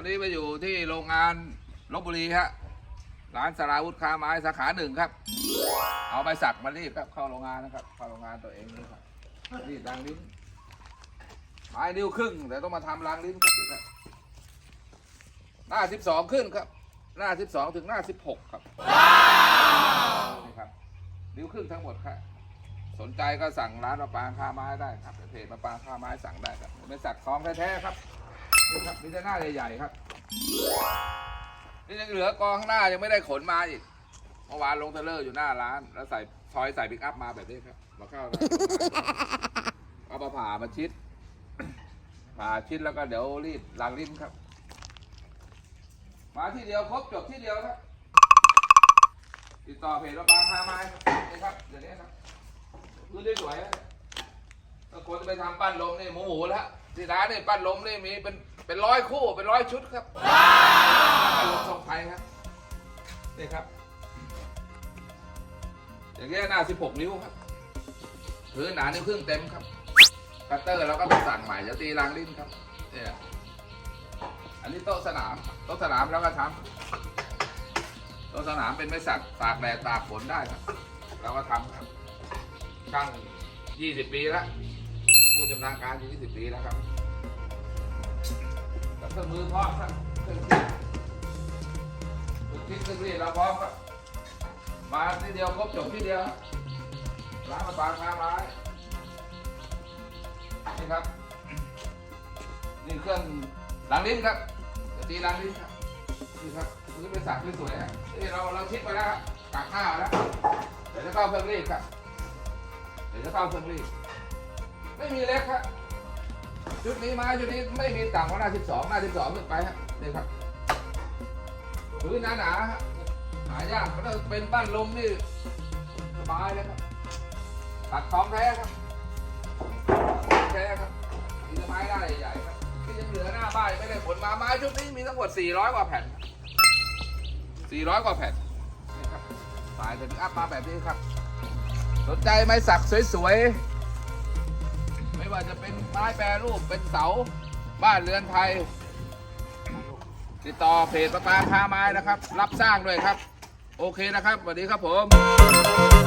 อนนี้มาอยู่ที่โรงงานลบบุรีฮะร้านสราวุธค้าไม้สาขาหนึ่งครับ เอาไปสักมารีดครับเข้าโรงงานนะครับเข้าโรงงานตัวเองนี่ครับรีดรางลิ้นไม้นิ้วครึ่งแต่ต้องมาทำรางลิ้นครับหน้าสิบสองขึ้นครับ หน้าสิบสองถึงหน้าสิบหกครับนี่ครับนิ้วครึ่งทั้งหมดครับสนใจก็สั่งร้านมะปางค่าไม้ได้ครับเพจมะปางค่าไม้สั่งได้ครับเป็นสักทองแท้ๆครับ นี่ครับมีแต่หน้าใหญ่ๆครับ นี่ยังเหลือกองข้างหน้ายังไม่ได้ขนมาอีก เมื่อวานลงเทเลอร์อยู่หน้าร้าน แล้วใส่ทอยใส่ปิกอัพมาแบบนี้ครับ มาเข้าได้เอามาผ่ามาชิด ผ่าชิดแล้วก็เดี๋ยวรีดรางลิ้นครับ มาที่เดียวครบจบที่เดียวครับ ติดต่อเพจระบางคาไม้ครับนี่ครับเดี๋ยวนี้ครับคือได้สวยนะถ้าคนจะไปทำปั้นลมนี่หมูหมูแล้วที่ร้านนี่ปั้นลมนี่มีเป็น เป็นร้อยคู่เป็นร้อยชุดครับปั้นลมทรงไทยครับนี่ครับ อย่างเงี้ยหน้า 16 นิ้วครับพื้นหนานิ้วครึ่งเต็มครับคัตเตอร์เราก็ต้องสั่งใหม่จะตีรางลิ้นครับเนี่ยอันนี้โต๊ะสนามโต๊ะสนามแล้วก็ทำโต๊ะสนามเป็นไม้สักตากแดดตากฝนได้ครับเราก็ทำครับช่าง20 ปีแล้วผู้ชำนาญการอยู่20 ปีแล้วครับกับ เครื่องมือพร้อมครับเครื่องคิดเครื่องคิดเครื่องรีดเราพร้อมครับมาทีเดียวครบจบที่เดียวร้านมาปางค้าไม้นี่ครับ นี่เครื่องล้างลิ้นครับตีล้างลิ้นครับนี่ครับนี่เป็นสักที่สวยๆฮะนี่เราเราคิดไปแล้วครับกักหน้าแล้วเดี๋ยวจะเข้าเครื่องรีดครับเดี๋ยวจะเข้าเครื่องรีดไม่มีเล็กครับ ชุดนี้ม้ชุดนี้ไม่มีต่ำกว่าหน้า 12 หน้า 12ขึ้นไปฮะนี่ครับพื้นหนาๆฮะหายากถ้าเป็นบ้านลมนี่สบายเลยครับตัดของแท้ครับแท้ครับมีไม้ได้ใหญ่ๆครับที่ยังเหลือหน้าบ้านไม่ได้ขนมาไม้ชุดนี้มีทั้งหมด 400 กว่าแผ่น 400 กว่าแผ่นนี่ครับสายเป็นอัพมาแบบนี้ครับ สนใจไม้สักสวยๆ ว่าจะเป็นไม้แปรรูปเป็นเสาบ้านเรือนไทย ติดต่อเพจประปางค้าไม้นะครับ รับสร้างด้วยครับ โอเคนะครับสวัสดีครับผม